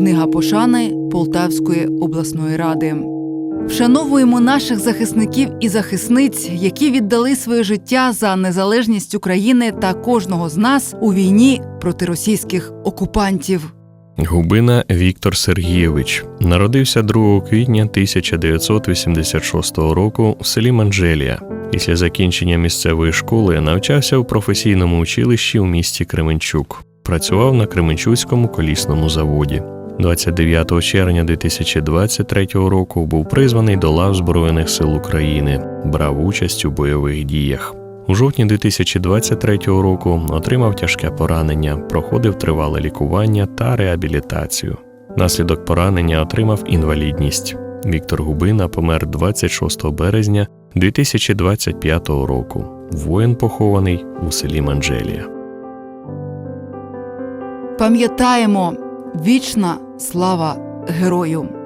Книга пошани Полтавської обласної ради. Вшановуємо наших захисників і захисниць, які віддали своє життя за незалежність України та кожного з нас у війні проти російських окупантів. Губина Віктор Сергійович народився 2 квітня 1986 року в селі Манжелія. Після закінчення місцевої школи навчався в професійному училищі у місті Кременчук. Працював на Кременчуцькому колісному заводі. 29 червня 2023 року був призваний до лав Збройних сил України, брав участь у бойових діях. У жовтні 2023 року отримав тяжке поранення, проходив тривале лікування та реабілітацію. Наслідок поранення отримав інвалідність. Віктор Губина помер 26 березня 2025 року. Воїн похований у селі Манжелія. Пам'ятаємо вічна слава герою.